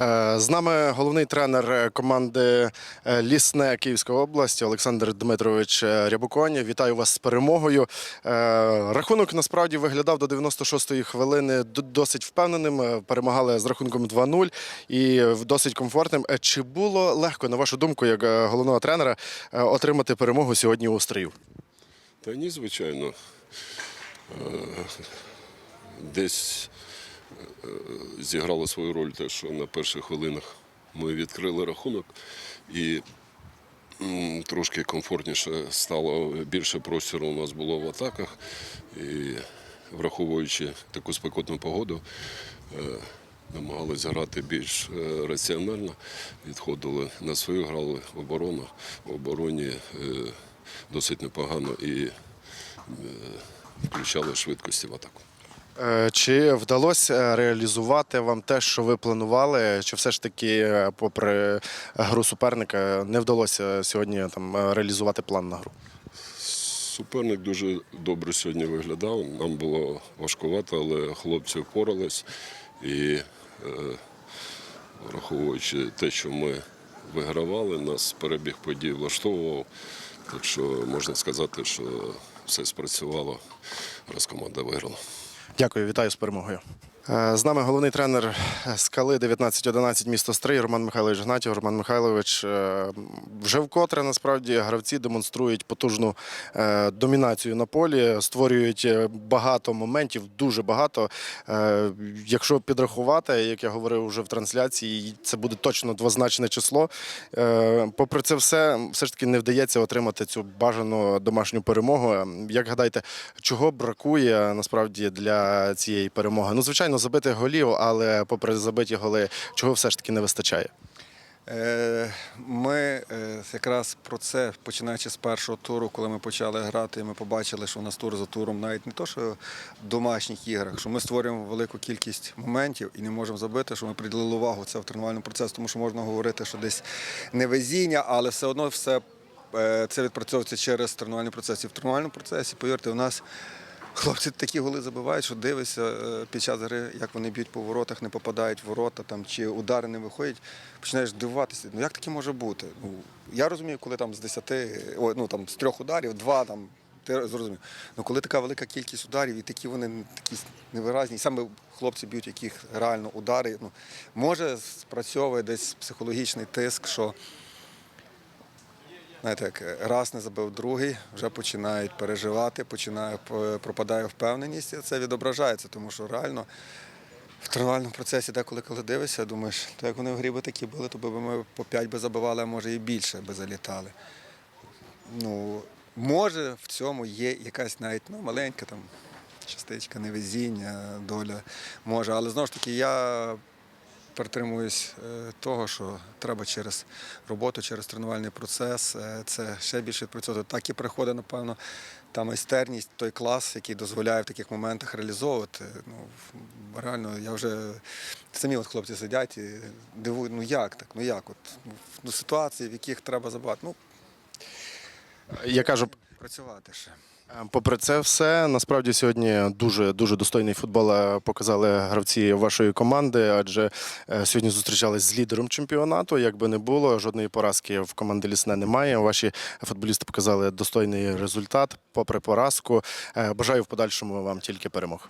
Е, З нами головний тренер команди е, Лісне Київської області Олександр Дмитрович е, Рябуконь. Вітаю вас з перемогою. Е, Рахунок насправді виглядав до 96-ї хвилини досить впевненим. Е, Перемагали з рахунком 2-0 і досить комфортним. Е, Чи було легко, на вашу думку, як е, головного тренера, е, отримати перемогу сьогодні у Стрию? Та ні, звичайно. Е, Десь е, зіграло свою роль те, що на перших хвилинах ми відкрили рахунок і трошки комфортніше стало, більше простору у нас було в атаках. І враховуючи таку спекотну погоду, е, намагалися грати більш е, раціонально, відходили на свою, грали в оборону. В обороні е, досить непогано і включали швидкості в атаку. Е, Чи вдалося реалізувати вам те, що ви планували? Чи все ж таки, е, попри гру суперника, не вдалося сьогодні там е, реалізувати план на гру? Суперник дуже добре сьогодні виглядав. Нам було важкувато, але хлопці впорались. І е, враховуючи те, що ми вигравали, нас перебіг подій влаштовував. Так що можна сказати, що все спрацювало, раз команда виграла. Дякую, вітаю з перемогою. Е, З нами головний тренер скали 1911 місто Стрий Роман Михайлович Гнатів. Роман Михайлович е, вже вкотре насправді гравці демонструють потужну е, домінацію на полі, створюють багато моментів, дуже багато. Якщо підрахувати, як я говорив вже в трансляції, це буде точно двозначне число. Попри це все, все ж таки не вдається отримати цю бажану домашню перемогу. Як гадаєте, чого бракує насправді для цієї перемоги? Ну, звичайно, забитих голів, але попри забиті голи, чого все ж таки не вистачає? Е, Ми е, якраз про це, починаючи з першого туру, коли ми почали грати, ми побачили, що у нас тур за туром, навіть не то, що в домашніх іграх, що ми створюємо велику кількість моментів і не можемо забити, що ми приділили увагу це в тренувальному процесі, тому що можна говорити, що десь невезіння, але все одно все е, це відпрацьовується через тренувальний процес. І в тренувальному процесі, повірте, у нас. Хлопці такі голи забивають, що дивишся е, під час гри, як вони б'ють по воротах, не попадають в ворота там, чи удари не виходять, починаєш дивуватися. Ну як таке може бути? Ну, я розумію, коли там з 10, ой, ну там з трьох ударів, два там. Ти зрозумів. Ну коли така велика кількість ударів і такі вони такі невиразні, і саме хлопці б'ють, яких реально удари. Ну, може спрацьовує десь психологічний тиск, що Знаєте, як раз не забив другий, вже починають переживати, починає пропадає впевненість, і це відображається, тому що реально в тренувальному процесі, деколи коли дивишся, думаєш, то як вони в грі би такі були, то би ми по 5 би забивали, а може і більше би залітали. Ну, може, в цьому є якась навіть ну, маленька там частичка невезіння, доля може. Але знову ж таки, я притримуюсь е, того, що треба через роботу, через тренувальний процес е, це ще більше відпрацьовувати. Так і приходить, напевно, та майстерність, той клас, який дозволяє в таких моментах реалізовувати. Ну, реально, я вже самі от хлопці сидять і дивують, ну як так, ну як? От, ну, ситуації, в яких треба забагати. Ну, Я кажу, працювати ще. Е, Попри це все, насправді сьогодні дуже дуже достойний футбол е, показали гравці вашої команди, адже е, сьогодні зустрічались з лідером чемпіонату. Як би не було, жодної поразки в команди Лісне немає. Ваші футболісти показали достойний результат, попри поразку. Бажаю в подальшому вам тільки перемог.